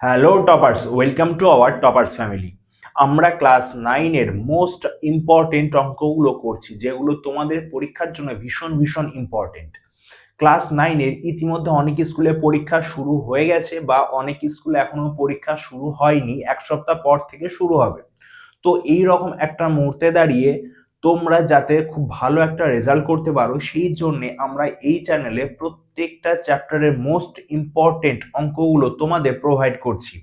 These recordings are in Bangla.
Hello toppers welcome to our toppers family আমরা ক্লাস নাইনের মোস্ট ইম্পর্টেন্ট অঙ্কগুলো করছি, যেগুলো তোমাদের পরীক্ষার জন্য ভীষণ ভীষণ ইম্পর্টেন্ট ক্লাস নাইনের ইতিমধ্যে অনেক স্কুলে পরীক্ষা শুরু হয়ে গেছে বা অনেক স্কুলে এখনও পরীক্ষা শুরু হয়নি, এক সপ্তাহ পর থেকে শুরু হবে। তো এই রকম একটা মুহূর্তে দাঁড়িয়ে তোমরা যাতে খুব ভালো একটা রেজাল্ট করতে পারো, সেই জন্য আমরা এই চ্যানেলে প্রত্যেকটা চ্যাপ্টারের মোস্ট ইম্পর্টেন্ট অঙ্কগুলো তোমাদের প্রোভাইড করছি।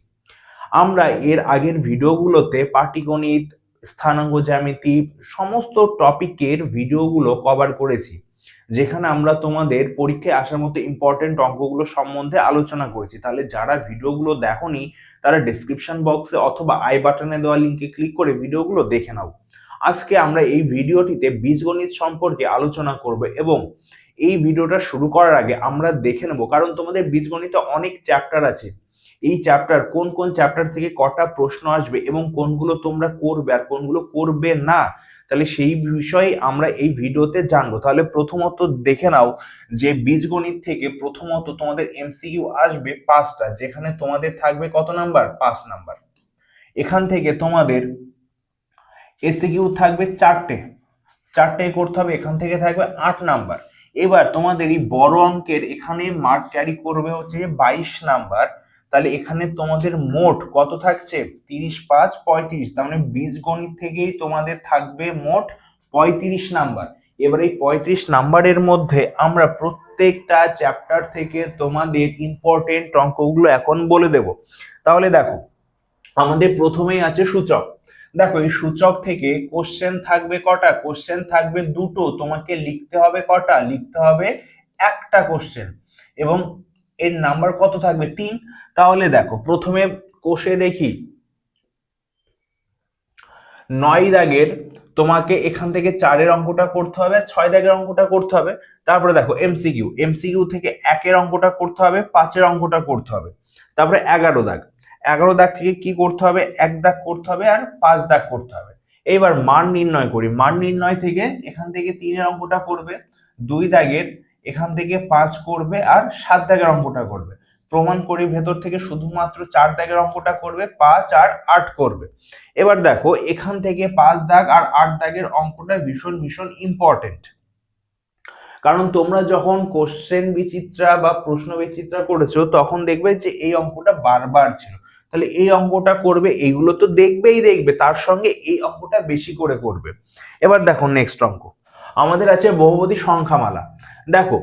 আমরা এর আগের ভিডিওগুলোতে পাটিগণিত স্থানাঙ্গ জ্যামিতি, সমস্ত টপিকের ভিডিওগুলো কভার করেছি, যেখানে আমরা তোমাদের পরীক্ষায় আসার মতো ইম্পর্টেন্ট অঙ্কগুলো সম্বন্ধে আলোচনা করেছি। তাহলে যারা ভিডিওগুলো দেখোনি, তারা ডিসক্রিপশন বক্সে অথবা আই বাটনে দেওয়া লিঙ্কে ক্লিক করে ভিডিওগুলো দেখে নাও। আজকে আমরা এই ভিডিওটিতে বীজগণিত সম্পর্কে আলোচনা করব এবং এই ভিডিওটা শুরু করার আগে আমরা দেখে নেব, কারণ তোমাদের বীজগণিতে অনেক চ্যাপ্টার আছে। এই চ্যাপ্টার কোন কোন চ্যাপ্টার থেকে কটা প্রশ্ন আসবে এবং কোনগুলো তোমরা করবে আর কোনগুলো করবে না, তাহলে সেই বিষয়ে আমরা এই ভিডিওতে জানব। তাহলে প্রথমত দেখে নাও যে বীজগণিত থেকে প্রথমত তোমাদের এমসিকিউ আসবে পাঁচটা, যেখানে তোমাদের থাকবে কত নাম্বার? পাঁচ নাম্বার। এখান থেকে তোমাদের এসিকিউ থাকবে চারটে। চারটে করতে হবে, এখান থেকে থাকবে আট নাম্বার। এবার তোমাদের এই বড় অঙ্কের এখানে মার্ক ক্যারি করবে হচ্ছে বাইশ নাম্বার। তাহলে এখানে তোমাদের মোট কত থাকছে? তিরিশ পাঁচ পঁয়ত্রিশ। তার মানে বীজগণিত থেকেই তোমাদের থাকবে মোট পঁয়ত্রিশ নাম্বার। এবার এই পঁয়ত্রিশ নাম্বারের মধ্যে আমরা প্রত্যেকটা চ্যাপ্টার থেকে তোমাদের ইম্পর্টেন্ট অঙ্কগুলো এখন বলে দেব। তাহলে দেখো, আমাদের প্রথমেই আছে সূচক। দেখো, এই সূচক থেকে কোশ্চেন থাকবে কটা? কোশ্চেন থাকবে দুটো। তোমাকে লিখতে হবে কটা? লিখতে হবে একটা কোশ্চেন এবং এর নাম্বার কত থাকবে? তিন। তাহলে দেখো, প্রথমে কোষে দেখি। নয় দাগের তোমাকে এখান থেকে চারের অঙ্কটা করতে হবে, ছয় দাগের অঙ্কটা করতে হবে। তারপরে দেখো এমসিকিউ এমসিকিউ থেকে একের অঙ্কটা করতে হবে, পাঁচের অঙ্কটা করতে হবে। তারপরে এগারো দাগ। এগারো দাগ থেকে কি করতে হবে? এক দাগ করতে হবে আর পাঁচ দাগ করতে হবে। এইবার মান নির্ণয় করি। মান নির্ণয় থেকে এখান থেকে তিনের অঙ্কটা করবে, দুই দাগের এখান থেকে পাঁচ করবে আর সাত দাগের অঙ্কটা করবে। প্রমাণ করি ভেতর থেকে শুধুমাত্র চার দাগের অঙ্কটা করবে, পাঁচ আর আট করবে। এবার দেখো, এখান থেকে পাঁচ দাগ আর আট দাগের অঙ্কটা ভীষণ ভীষণ ইম্পর্টেন্ট কারণ তোমরা যখন কোশ্চেন বিচিত্রা বা প্রশ্ন বিচিত্রা করেছ, তখন দেখবে যে এই অঙ্কটা বারবার ছিল। তাহলে এই অঙ্কটা করবে, এইগুলো তো দেখবেই দেখবে, তার সঙ্গে এই অঙ্কটা বেশি করে করবে। এবার দেখো নেক্সট অঙ্ক। আমাদের আছে বহুপদী সংখ্যামালা। দেখো,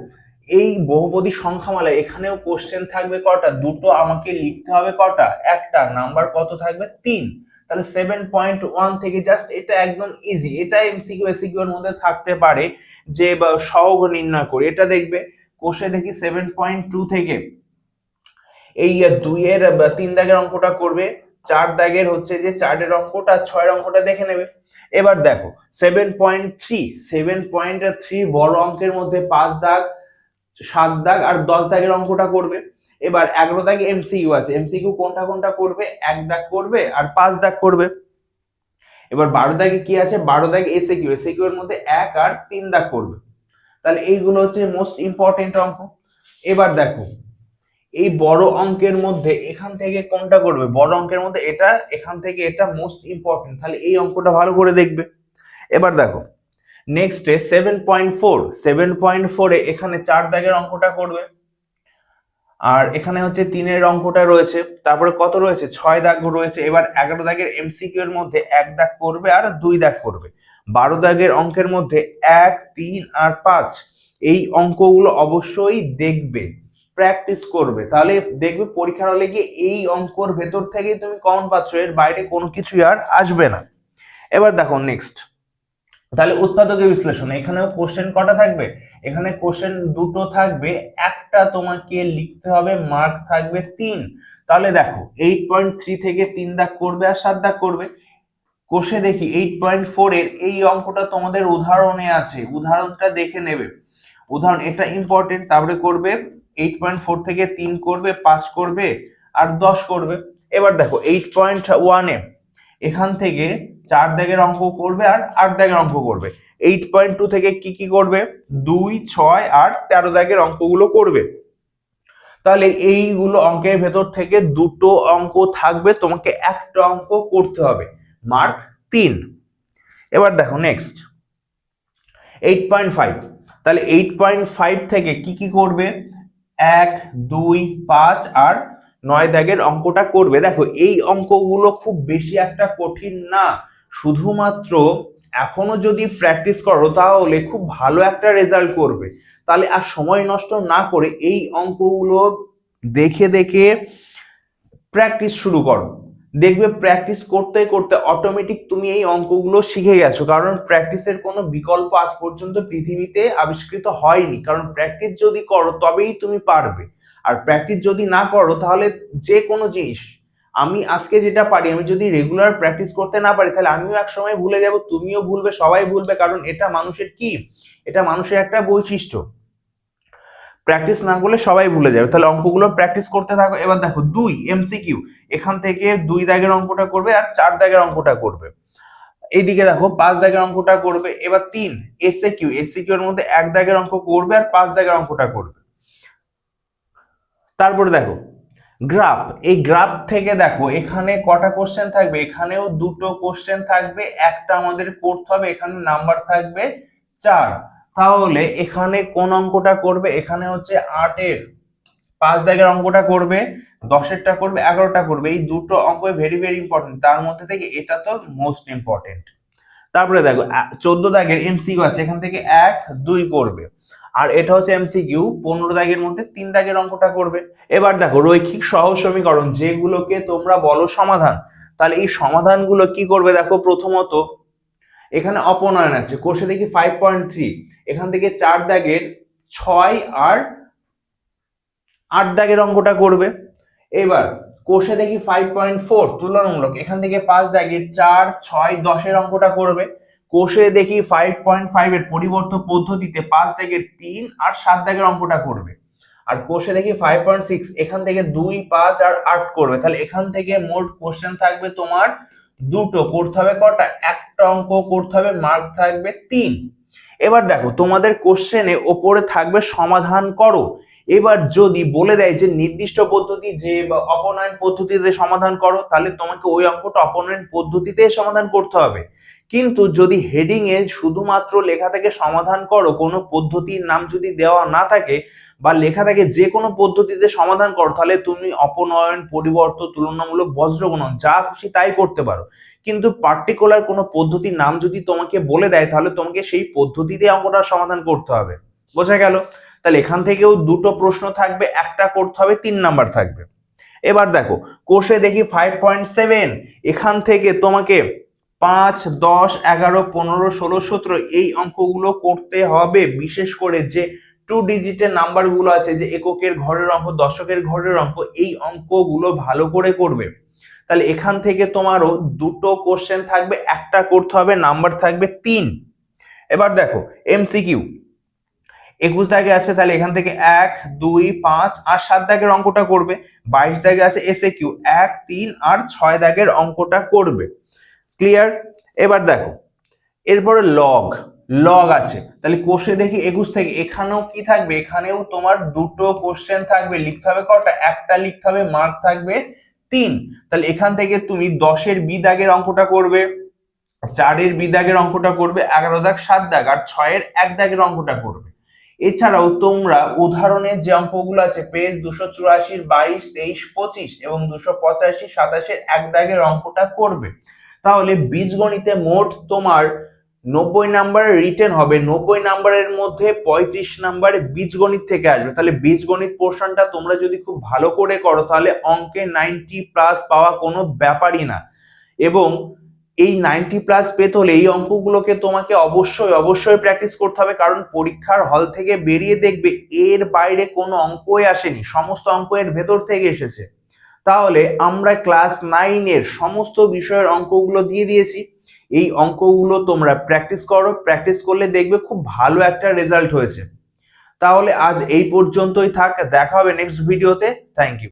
এই বহুপদী সংখ্যামালা এখানেও কোশ্চেন থাকবে কটা? দুটো আমাকে লিখতে হবে কটা? একটা। নাম্বার কত থাকবে? তিন। তাহলে সেভেন পয়েন্ট ওয়ান থেকে জাস্ট এটা একদম ইজি এটা এমসিকিউ এসিকিউ এর মধ্যে থাকতে পারে যে সহগ নির্ণয় করি। এটা দেখবে, কোষে দেখি সেভেন পয়েন্ট টু থেকে এই দুইয়ের তিন দাগের অঙ্কটা করবে, চার দাগের হচ্ছে যে চারের অঙ্কটা ছয়ের অঙ্কটা দেখে নেবে। এবার দেখো seven point three seven point three বড় অঙ্কের মধ্যে পাঁচ দাগ, সাত দাগ আর দশ দাগের অঙ্কটা করবে। এবার এগারো দাগে এমসিকিউ আছে এমসিকিউ কোনটা কোনটা করবে? এক দাগ করবে আর পাঁচ দাগ করবে। এবার বারো দাগে কি আছে? বারো দাগে এসে কিউ এসে কিউ এর মধ্যে এক আর তিন দাগ করবে। তাহলে এইগুলো হচ্ছে মোস্ট ইম্পর্টেন্ট অঙ্ক। এবার দেখো এই বড় অঙ্কের মধ্যে এখান থেকে কোনটা করবে? বড় অঙ্কের মধ্যে এটা, এখান থেকে এটা মোস্ট ইম্পর্টেন্ট তাহলে এই অঙ্কটা ভালো করে দেখবে। এবার দেখো নেক্সটে seven point four seven point ফোরে এখানে চার দাগের অঙ্কটা করবে। আর এখানে হচ্ছে তিনের অঙ্কটা রয়েছে। তারপরে কত রয়েছে? ছয় দাগ রয়েছে। এবার এগারো দাগের এমসিকিউ এর মধ্যে এক দাগ করবে আর দুই দাগ করবে। বারো দাগের অঙ্কের মধ্যে এক, তিন আর পাঁচ, এই অঙ্কগুলো অবশ্যই দেখবে। প্র্যাকটিস করবে। তাহলে দেখবে পরীক্ষার হলে গিয়ে এই অঙ্কর ভেতর থেকেই তুমি কমন পাচ্ছ, এর বাইরে কোনো কিছু আর আসবে না। এবার দেখো নেক্সট তাহলে উৎপাদকের বিশ্লেষণ, এখানেও কোশ্চেন কটা থাকবে? এখানে কোশ্চেন দুটো থাকবে, একটা তোমাকে লিখতে হবে মার্ক থাকবে তিন। তাহলে দেখো এইট পয়েন্ট থ্রি থেকে তিন দাগ করবে আর সাত দাগ করবে। কোষে দেখি এইট পয়েন্ট ফোর এর এই অঙ্কটা তোমাদের উদাহরণে আছে। উদাহরণটা দেখে নেবে। উদাহরণ, এটা ইম্পর্টেন্ট তারপরে করবে এইট পয়েন্ট ফোর থেকে তিন করবে, পাঁচ করবে আর দশ করবে। এবার দেখো এইট পয়েন্ট ওয়ানে এখান থেকে চার দাগের অঙ্ক করবে আর আট দাগের অঙ্ক করবে। এইট পয়েন্ট টু থেকে কি কি করবে? দুই, ছয় আর তেরো দাগের অঙ্কগুলো করবে। তাহলে এইগুলো অঙ্কের ভেতর থেকে দুটো অঙ্ক থাকবে, তোমাকে একটা অঙ্ক করতে হবে। মার্ক তিন। এবার দেখো নেক্সট এইট পয়েন্ট ফাইভ তাহলে এইট পয়েন্ট ফাইভ থেকে কি কি করবে? এক, দুই, পাঁচ আর নয় দাগের অঙ্কটা করবে। দেখো, এই অঙ্কগুলো খুব বেশি একটা কঠিন না। শুধুমাত্র এখনও যদি প্র্যাকটিস করো, তাহলে খুব ভালো একটা রেজাল্ট করবে। তাহলে আর সময় নষ্ট না করে এই অঙ্কগুলো দেখে দেখে প্র্যাকটিস শুরু করো। দেখবে প্র্যাকটিস করতে করতে অটোমেটিক তুমি এই অঙ্কগুলো শিখে গেছো। কারণ প্র্যাকটিসের কোনো বিকল্প আজ পর্যন্ত পৃথিবীতে আবিষ্কৃত হয়নি। কারণ প্র্যাকটিস যদি করো, তবেই তুমি পারবে। আর প্র্যাকটিস যদি না করো, তাহলে যে কোনো জিনিস, আমি আজকে যেটা পারি, আমি যদি রেগুলার প্র্যাকটিস করতে না পারি, তাহলে আমিও এক সময় ভুলে যাব, তুমিও ভুলবে, সবাই ভুলবে। কারণ এটা মানুষের কি? এটা মানুষের একটা বৈশিষ্ট্য। প্র্যাকটিস না করলে সবাই ভুলে যাবে। তাহলে অঙ্কগুলো প্র্যাকটিস করতে থাকো। এবার দেখো, দুই এমসিকিউ এখান থেকে দুই দাগের অঙ্কটা করবে আর চার দাগের অঙ্কটা করবে। এইদিকে দেখো, পাঁচ দাগের অঙ্কটা করবে। এবার তিন এসএ কিউ এসএ কিউ এর মধ্যে এক দাগের অঙ্ক করবে আর পাঁচ দাগের অঙ্কটা করবে। তারপরে দেখো গ্রাফ এই গ্রাফ থেকে দেখো, এখানে কটা কোশ্চেন থাকবে? এখানেও দুটো কোশ্চেন থাকবে। একটা আমাদের করতে হবে, এখানে নাম্বার থাকবে চার। তাহলে এখানে কোন অঙ্কটা করবে? এখানে হচ্ছে আটের পাঁচ দাগের অঙ্কটা করবে, দশেরটা করবে, এগারোটা করবে। এই দুটো অঙ্ক ভেরি ভেরি ইম্পর্টেন্ট তার মধ্যে থেকে এটা তো মোস্ট ইম্পর্টেন্ট তারপরে দেখো চোদ্দ দাগের এমসিকিউ আছে, এখান থেকে এক, দুই করবে। আর এটা হচ্ছে এমসিকিউ পনেরো দাগের মধ্যে তিন দাগের অঙ্কটা করবে। এবার দেখো, রৈখিক সহজ সমীকরণ, যেগুলোকে তোমরা বলো সমাধান। তাহলে এই সমাধানগুলো কি করবে দেখো, প্রথমত এখানে অপনয়ন আছে। কোষে দেখি ফাইভ পয়েন্ট থ্রি এখান থেকে চার দাগের ছয় আর আট দাগের অঙ্কটা করবে। এবার কোষে দেখি ফাইভ পয়েন্ট ফোর তুলনামূলক। এখান থেকে পাঁচ দাগের চার, ছয়, দশের অঙ্কটা করবে। কোষে দেখি ফাইভ পয়েন্ট ফাইভ এর পরিবর্ত পদ্ধতিতে পাঁচ দাগের তিন আর সাত দাগের অঙ্কটা করবে। আর কোষে দেখি ফাইভ পয়েন্ট সিক্স এখান থেকে দুই, পাঁচ আর আট করবে। তাহলে এখান থেকে মোট কোশ্চেন থাকবে তোমার দুটো করতে হবে কটা? একটা অঙ্ক করতে হবে মার্ক থাকবে তিন। এবার দেখো, তোমাদের কোশ্চেনে ওপরে থাকবে সমাধান করো। এবার যদি বলে দেয় যে নির্দিষ্ট পদ্ধতি যে অপনয়ন পদ্ধতিতে সমাধান করো, তাহলে তোমাকে ওই অঙ্কটা অপনয়ন পদ্ধতিতে সমাধান করতে হবে। কিন্তু যদি হেডিং এ শুধুমাত্র লেখা থেকে সমাধান করো, কোনো পদ্ধতির নাম যদি দেওয়া না থাকে বা লেখা থাকে যে কোনো পদ্ধতিতে সমাধান করো, তাহলে তুমি অপনয়ন, পরিবর্তন, তুলনামূলক বজ্রগণন, যা খুশি তাই করতে পারো। কিন্তু পার্টিকুলার কোনো পদ্ধতির নাম যদি তোমাকে বলে দেয়, তাহলে তোমাকে সেই পদ্ধতিতে অঙ্কটার সমাধান করতে হবে। বোঝা গেল? তাহলে এখান থেকেও দুটো প্রশ্ন থাকবে, একটা করতে হবে, তিন নাম্বার থাকবে। এবার দেখো, কোষে দেখি ফাইভ পয়েন্ট সেভেন এখান থেকে তোমাকে পাঁচ, দশ, এগারো, পনেরো, ষোলো, সতেরো এই অঙ্কগুলো করতে হবে। বিশেষ করে যে টু ডিজিটের নাম্বারগুলো আছে, যে এককের ঘরের অঙ্ক, দশকের ঘরের অঙ্ক, এই অঙ্কগুলো ভালো করে করবে। তাহলে এখান থেকে তোমারও দুটো কোশ্চেন থাকবে, একটা করতে হবে নাম্বার থাকবে তিন। এবার দেখো এমসিকিউ একুশ দাগে আছে, তাহলে এখান থেকে এক, দুই, পাঁচ আর সাত দাগের অঙ্কটা করবে। বাইশ দাগে আছে এসে কিউ এক, তিন আর ছয় দাগের অঙ্কটা করবে। ক্লিয়ার এবার দেখো, এরপরে লগ লগ আছে। তাহলে কোষে দেখি একুশ থেকে, এখানেও কি থাকবে? এখানেও তোমার দুটো কোশ্চেন থাকবে, লিখতে হবে কটা? একটা লিখতে হবে মার্ক থাকবে তিন। তাহলে এখান থেকে তুমি দশের বি দাগের অঙ্কটা করবে, চারের বি দাগের অঙ্কটা করবে, এগারো দাগ, সাত দাগ, আর ছয়ের এক দাগের অঙ্কটা করবে। এছাড়াও তোমরা উদাহরণের যে অঙ্কগুলো আছে পেজ দুশো চুরাশির বাইশ, তেইশ, পঁচিশ এবং দুশো পঁচাশি, সাতাশের এক দাগের অঙ্কটা করবে। তাহলে বীজগণিতে মোট তোমার নব্বই নাম্বার রিটেন হবে। নব্বই নাম্বারের মধ্যে পঁয়ত্রিশ নাম্বার বীজগণিত থেকে আসবে। তাহলে বীজগণিত পোর্শনটা তোমরা যদি খুব ভালো করে করো, তাহলে অঙ্কে নাইনটি প্লাস পাওয়া কোনো ব্যাপারই না। এবং এই নাইনটি প্লাস পেতে হলে এই অঙ্কগুলোকে তোমাকে অবশ্যই অবশ্যই প্র্যাকটিস করতে হবে। কারণ পরীক্ষার হল থেকে বেরিয়ে দেখবে এর বাইরে কোনো অঙ্কই আসেনি। সমস্ত অঙ্ক এর ভেতর থেকে এসেছে। তাহলে আমরা ক্লাস নাইনের সমস্ত বিষয়ের অঙ্কগুলো দিয়ে দিয়েছি। এই অঙ্কগুলো তোমরা প্র্যাকটিস করো। প্র্যাকটিস করলে দেখবে খুব ভালো একটা রেজাল্ট হয়েছে। তাহলে আজ এই পর্যন্তই থাক। দেখা হবে নেক্সট ভিডিওতে থ্যাংক ইউ